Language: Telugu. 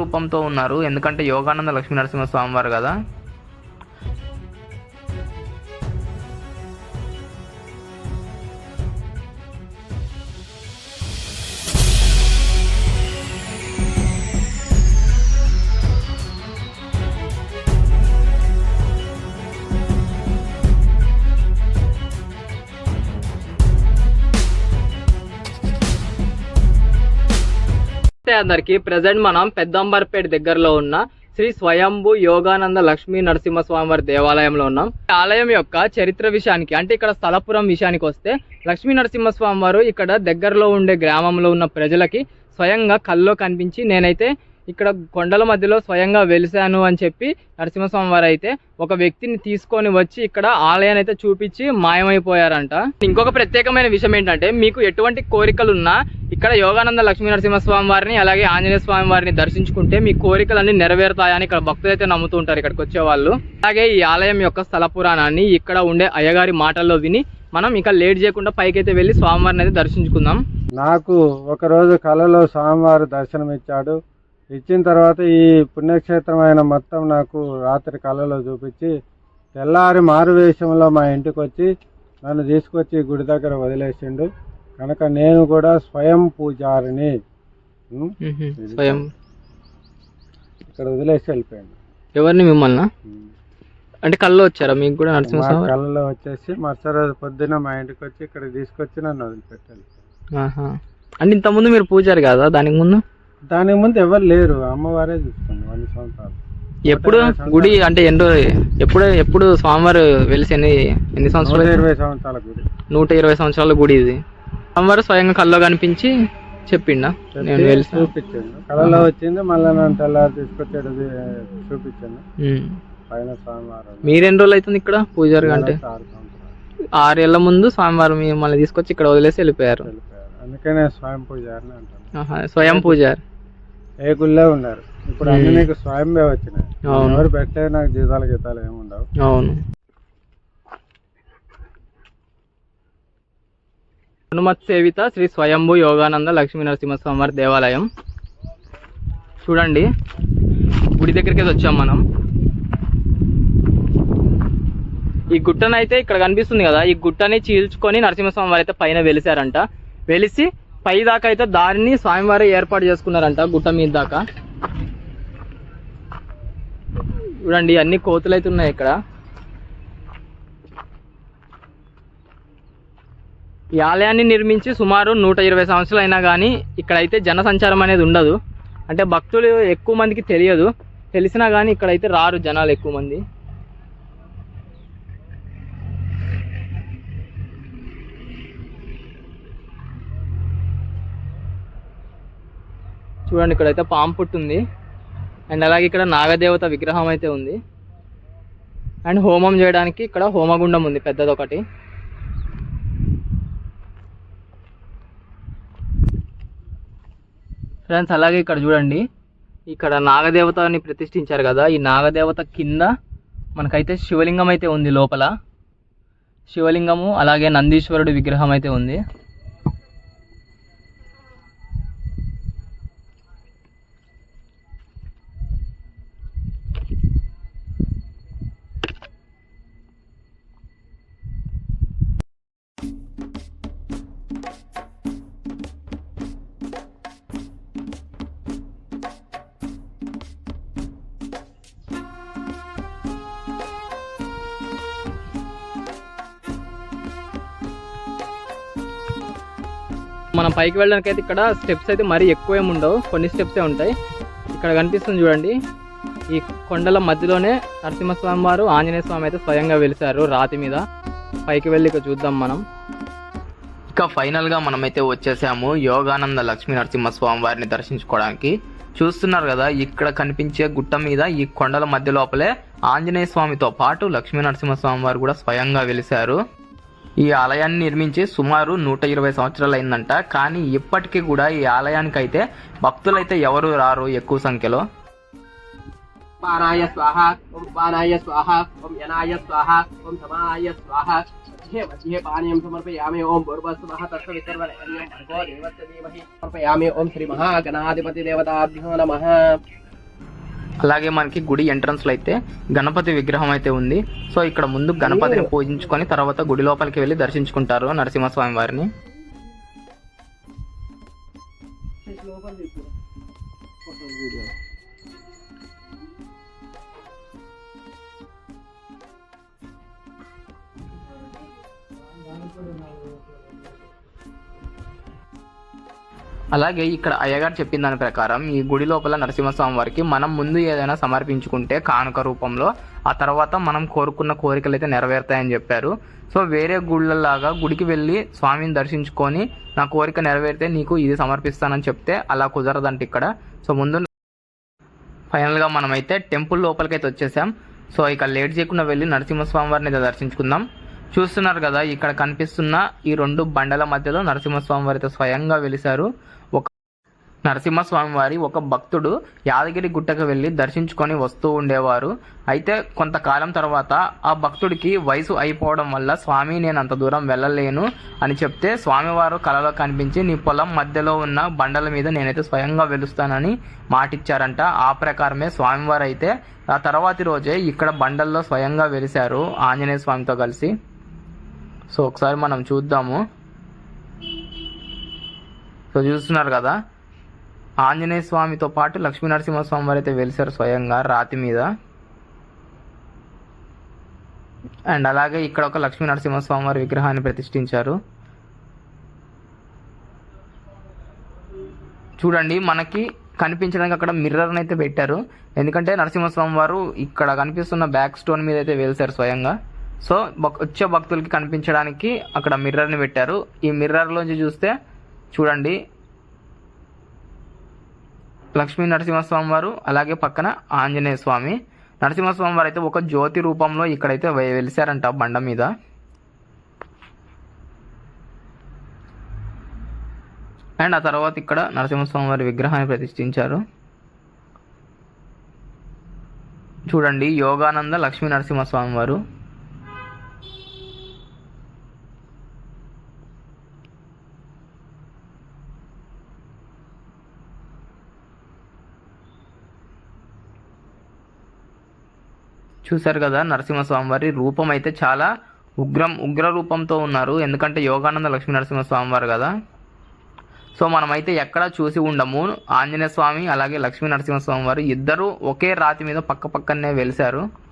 రూపంతో ఉన్నారు. ఎందుకంటే యోగానంద లక్ష్మీ నరసింహ స్వామి వారు కదా. అందరికి. ప్రజెంట్ మనం పెద్దంబర్పేట దగ్గరలో ఉన్న శ్రీ స్వయంభు యోగానంద లక్ష్మీ నరసింహస్వామి వారి దేవాలయంలో ఉన్నాం. ఆలయం యొక్క చరిత్ర విషయానికి అంటే ఇక్కడ స్థలపురం విషయానికి వస్తే లక్ష్మీ నరసింహస్వామి వారు ఇక్కడ దగ్గరలో ఉండే గ్రామంలో ఉన్న ప్రజలకి స్వయంగా కల్లో కనిపించి నేనైతే ఇక్కడ కొండల మధ్యలో స్వయంగా వెలిశాను అని చెప్పి నరసింహస్వామి వారు అయితే ఒక వ్యక్తిని తీసుకొని వచ్చి ఇక్కడ ఆలయాన్ని అయితే చూపించి మాయమైపోయారంట. ఇంకొక ప్రత్యేకమైన విషయం ఏంటంటే మీకు ఎటువంటి కోరికలు ఉన్నా ఇక్కడ యోగానంద లక్ష్మీ నరసింహస్వామి వారిని అలాగే ఆంజనేయ స్వామి వారిని దర్శించుకుంటే మీ కోరికలన్నీ నెరవేరుతాయని ఇక్కడ భక్తులు అయితే నమ్ముతూ ఉంటారు ఇక్కడికి వచ్చేవాళ్ళు అలాగే ఈ ఆలయం యొక్క స్థల పురాణాన్ని ఇక్కడ ఉండే అయ్యగారి మాటల్లో విని మనం ఇంకా లేట్ చేయకుండా పైకైతే వెళ్ళి స్వామివారిని అయితే దర్శించుకుందాం. నాకు ఒకరోజు కలలో స్వామివారు దర్శనం ఇచ్చాడు ఇచ్చిన తర్వాత ఈ పుణ్యక్షేత్రమైన మొత్తం నాకు రాత్రి కళలో చూపించి తెల్లారి మారువేషంలో మా ఇంటికి వచ్చి నన్ను తీసుకొచ్చి గుడి దగ్గర వదిలేసిండు. కనుక నేను కూడా స్వయం పూజారిని? స్వయం. ఇక్కడ వదిలేసి వెళ్ళిపోయాను ఎవరిని మిమ్మల్ని. అంటే కళ్ళు వచ్చారా? మీకు కూడా వారు? కళలో వచ్చేసి మరుసటి రోజు పొద్దున్న మా ఇంటికి వచ్చి ఇక్కడ తీసుకొచ్చి నన్ను వదిలిపెట్టాను ఆహా. అంటే ఇంతకుముందు మీరు పూజారు కదా? దానికి ముందు? దానికి ముందు ఎవరు లేరు. అమ్మవారే చూస్తుంది వంద సంవత్సరాలు. ఎప్పుడు? గుడి అంటే ఎన్ని ఎప్పుడు ఎప్పుడు స్వామివారు వెలిసి ఎన్ని ఎన్ని సంవత్సరాలు ఇరవై సంవత్సరాల గుడి. నూట ఇరవై సంవత్సరాల గుడి ఇది. స్వామివారు స్వయంగా కల్లో కనిపించి చెప్పిండా? నేను వెలిసి చూపించాను కళలో వచ్చింది మళ్ళీ నన్ను తెల్లారి తీసుకొచ్చాడు చూపించాను. పైన స్వామివారం. మీరు ఎన్ని రోజులు అవుతుంది ఇక్కడ పూజారి అంటే? ఆరు ఆరేళ్ళ ముందు స్వామివారు మిమ్మల్ని తీసుకొచ్చి ఇక్కడ వదిలేసి వెళ్ళిపోయారు. అందుకనే స్వయం అంటాను. ఆహా. స్వయం పూజారి. ఏ గుళ్ళో ఉన్నారు ఇప్పుడు అన్ని నీకు వచ్చినాయి. ఎవరు పెట్టలేదు నాకు జీతాలు గీతాలు ఏమి ఉండవు. అవును. హనుమత్ సేవిత శ్రీ స్వయంభు యోగానంద లక్ష్మీ నరసింహస్వామి వారి దేవాలయం. చూడండి. గుడి దగ్గరికి వచ్చాం మనం. ఈ గుట్టనైతే ఇక్కడ కనిపిస్తుంది కదా. ఈ గుట్టని చీల్చుకొని నరసింహస్వామి వారు అయితే పైన వెలిసారంట వెలిసి పై దాకా అయితే దారిని స్వామివారి ఏర్పాటు చేసుకున్నారంట గుట్ట మీద దాకా. చూడండి అన్ని కోతులు అయితే ఉన్నాయి ఇక్కడ. ఈ ఆలయాన్ని నిర్మించి సుమారు నూట ఇరవై సంవత్సరాలు అయినా కానీ ఇక్కడైతే జన సంచారం అనేది ఉండదు. అంటే భక్తులు ఎక్కువ మందికి తెలియదు. తెలిసినా కానీ ఇక్కడైతే రారు జనాలు ఎక్కువ మంది. చూడండి ఇక్కడైతే పాము పుట్టు ఉంది అండ్ అలాగే ఇక్కడ నాగదేవత విగ్రహం అయితే ఉంది. అండ్ హోమం చేయడానికి ఇక్కడ హోమగుండం ఉంది పెద్దది ఒకటి ఫ్రెండ్స్ అలాగే ఇక్కడ చూడండి. ఇక్కడ నాగదేవతని ప్రతిష్ఠించారు కదా ఈ నాగదేవత కింద మనకైతే శివలింగం అయితే ఉంది లోపల. శివలింగము అలాగే నందీశ్వరుడు విగ్రహం అయితే ఉంది. మనం పైకి వెళ్ళడానికి అయితే ఇక్కడ స్టెప్స్ అయితే మరీ ఎక్కువ ఏమి ఉండవు. కొన్ని స్టెప్సే ఉంటాయి. ఇక్కడ కనిపిస్తుంది చూడండి. ఈ కొండల మధ్యలోనే నరసింహస్వామి వారు ఆంజనేయ స్వామి అయితే స్వయంగా వెలిసారు రాతి మీద. పైకి వెళ్ళి ఇక చూద్దాం మనం. ఇక ఫైనల్గా మనమైతే వచ్చేసాము. యోగానంద లక్ష్మీ నరసింహ స్వామి వారిని దర్శించుకోవడానికి. చూస్తున్నారు కదా ఇక్కడ కనిపించే గుట్ట మీద ఈ కొండల మధ్య లోపలే ఆంజనేయ స్వామితో పాటు లక్ష్మీ నరసింహ స్వామి వారు కూడా స్వయంగా వెలిశారు ఈ ఆలయాన్ని నిర్మించి సుమారు నూట ఇరవై సంవత్సరాలు అయిందంట కానీ ఇప్పటికీ కూడా ఈ ఆలయానికైతే భక్తులైతే ఎవరు రారు ఎక్కువ సంఖ్యలో. స్వాహ ఓం పారాయ స్వాహ స్వాహ స్వాహ. ఓం ఓం అలాగే మనకి గుడి ఎంట్రన్స్లో అయితే గణపతి విగ్రహం అయితే ఉంది. సో ఇక్కడ ముందు గణపతిని పూజించుకొని తర్వాత గుడి లోపలికి వెళ్ళి దర్శించుకుంటారు నరసింహస్వామి వారిని. అలాగే ఇక్కడ అయ్యగారు చెప్పిన దాని ప్రకారం ఈ గుడి లోపల నరసింహస్వామి వారికి మనం ముందు ఏదైనా సమర్పించుకుంటే కానుక రూపంలో ఆ తర్వాత మనం కోరుకున్న కోరికలు అయితే నెరవేరుతాయని చెప్పారు. సో వేరే గుళ్ళలాగా గుడికి వెళ్ళి స్వామిని దర్శించుకొని నా కోరిక నెరవేరితే నీకు ఇది సమర్పిస్తానని చెప్తే అలా కుదరదంట ఇక్కడ. సో ముందు ఫైనల్గా మనమైతే టెంపుల్ లోపలికైతే వచ్చేసాం. సో ఇక లేట్ చేయకుండా వెళ్ళి నరసింహస్వామి వారిని అయితే దర్శించుకుందాం. చూస్తున్నారు కదా ఇక్కడ కనిపిస్తున్న ఈ రెండు బండల మధ్యలో నరసింహస్వామి వారి అయితే స్వయంగా వెలిశారు. నరసింహస్వామి వారి ఒక భక్తుడు యాదగిరి గుట్టకు వెళ్ళి దర్శించుకొని వస్తూ ఉండేవారు. అయితే కొంతకాలం తర్వాత ఆ భక్తుడికి వయసు అయిపోవడం వల్ల స్వామి నేను అంత దూరం వెళ్ళలేను అని చెప్తే స్వామివారు కలలో కనిపించి నీ పొలం మధ్యలో ఉన్న బండల మీద నేనైతే స్వయంగా వెలుస్తానని మాటిచ్చారంట. ఆ ప్రకారమే స్వామివారు అయితే ఆ తర్వాతి రోజే ఇక్కడ బండల్లో స్వయంగా వెలిశారు ఆంజనేయ స్వామితో కలిసి. సో ఒకసారి మనం చూద్దాము. సో చూస్తున్నారు కదా? ఆంజనేయ స్వామితో పాటు లక్ష్మీ నరసింహస్వామి వారు అయితే వెలిసారు స్వయంగా రాతి మీద. అండ్ అలాగే ఇక్కడ ఒక లక్ష్మీ నరసింహస్వామి వారి విగ్రహాన్ని ప్రతిష్ఠించారు. చూడండి మనకి కనిపించడానికి అక్కడ మిర్రర్ని అయితే పెట్టారు. ఎందుకంటే నరసింహస్వామి వారు ఇక్కడ కనిపిస్తున్న బ్యాక్ స్టోన్ మీద అయితే వెలిసారు స్వయంగా. సో భక్- వచ్చే భక్తులకి కనిపించడానికి అక్కడ మిర్రర్ని పెట్టారు. ఈ మిర్రర్లోంచి చూస్తే చూడండి లక్ష్మీ నరసింహస్వామి వారు అలాగే పక్కన ఆంజనేయ స్వామి. నరసింహస్వామి వారు అయితే ఒక జ్యోతి రూపంలో ఇక్కడైతే వెలిసారంట బండ మీద. అండ్ ఆ తర్వాత ఇక్కడ నరసింహస్వామి వారి విగ్రహాన్ని ప్రతిష్ఠించారు. చూడండి యోగానంద లక్ష్మీ నరసింహస్వామి వారు. చూశారు కదా నరసింహస్వామి వారి రూపం అయితే చాలా ఉగ్రం ఉగ్ర రూపంతో ఉన్నారు. ఎందుకంటే యోగానంద లక్ష్మీ నరసింహస్వామి వారు కదా. సో మనమైతే ఎక్కడ చూసి ఉండము. ఆంజనేయ స్వామి అలాగే లక్ష్మీ నరసింహస్వామి వారు ఇద్దరు ఒకే రాతి మీద పక్క పక్కనే వెలిశారు.